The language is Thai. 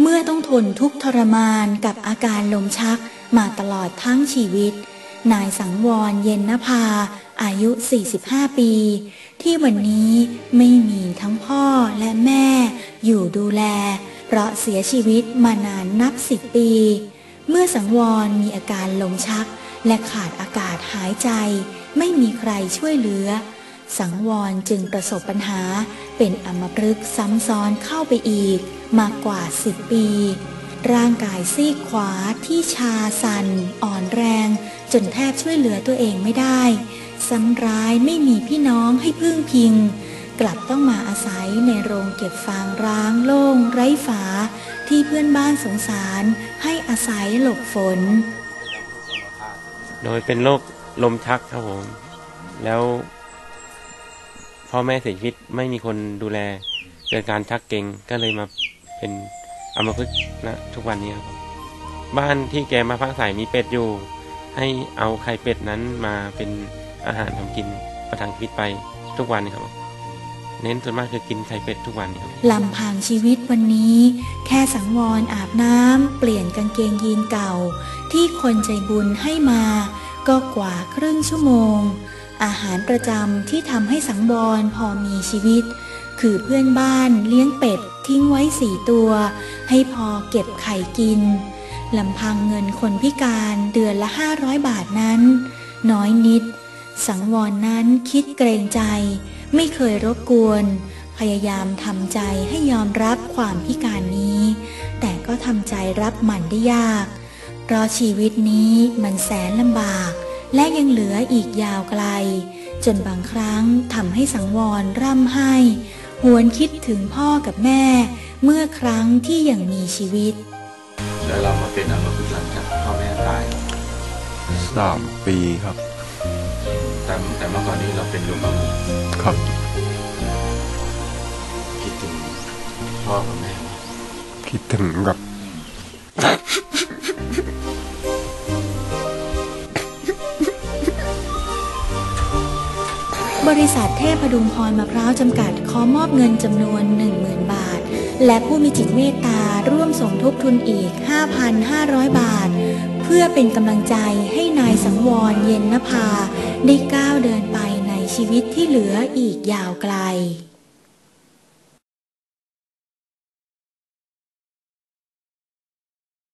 เมื่อต้องทนทุกทรมานกับอาการลมชักมาตลอดทั้งชีวิต นายสังวรเย็นนภา อายุ 45 ปี ที่วันนี้ไม่มีทั้งพ่อและแม่อยู่ดูแล เพราะเสียชีวิตมานานนับสิบปี เมื่อสังวรมีอาการลมชักและขาดอากาศหายใจ ไม่มีใครช่วยเหลือ สังวรจึงประสบปัญหาเป็นอัมพฤกษ์ซ้ำซ้อนเข้าไปอีกมากกว่าสิบปี ร่างกายซีกขวาที่ชาสันอ่อนแรง จนแทบช่วยเหลือตัวเองไม่ได้ ซ้ำร้ายไม่มีพี่น้องให้พึ่งพิง กลับต้องมาอาศัยในโรงเก็บฟางร้างโล่งไร้ฝา ที่เพื่อนบ้านสงสารให้อาศัยหลบฝน โดยเป็นโรคลมชักครับผมแล้ว พ่อแม่เสียชีวิตไม่มีคนดูแลเกิดการชักเก่งก็เลยมาเป็นอัมพฤกนะทุกวันนี้ครับ บ้านที่แกมาพักอาศัยมีเป็ดอยู่ ให้เอาไข่เป็ดนั้นมาเป็นอาหารทำกินประทังชีวิตไปทุกวันครับ เน้นส่วนมากคือกินไข่เป็ดทุกวันครับลำพังชีวิตวันนี้ แค่สังวรอาบน้ำเปลี่ยนกางเกงยีนเก่า ที่คนใจบุญให้มา ก็กว่าครึ่งชั่วโมง อาหารประจำที่ทำให้สังวรพอมีชีวิต คือเพื่อนบ้านเลี้ยงเป็ดทิ้งไว้สี่ตัว ให้พอเก็บไข่กินลำพังเงินคนพิการเดือนละ500บาทนั้น น้อยนิด สังวรนั้นคิดเกรงใจ ไม่เคยรบกวน พยายามทำใจให้ยอมรับความพิการนี้ แต่ก็ทำใจรับมันได้ยาก เพราะชีวิตนี้มันแสนลำบาก และยังเหลืออีกยาวไกล จนบางครั้งทำให้สังวรร่ำไห้ หวนคิดถึงพ่อกับแม่ เมื่อครั้งที่ยังมีชีวิต แล้วเรามาเป็นอัมพฤกษ์หลังจากพ่อแม่ตายสามปีครับ แต่แต่เมื่อก่อนนี้เราเป็นลูกอัมพฤกษ์ครับ คิดถึงพ่อกับแม่ไหมคิดถึงกับ บริษัทเทพดุงพรมะพร้าวจำกัดขอมอบเงินจำนวน 10,000 บาท และผู้มีจิตเมตตาร่วมสมทบทุนอีก 5,500 บาท เพื่อเป็นกำลังใจให้นายสังวรเย็นนภา ได้ก้าวเดินไปในชีวิตที่เหลืออีกยาวไกล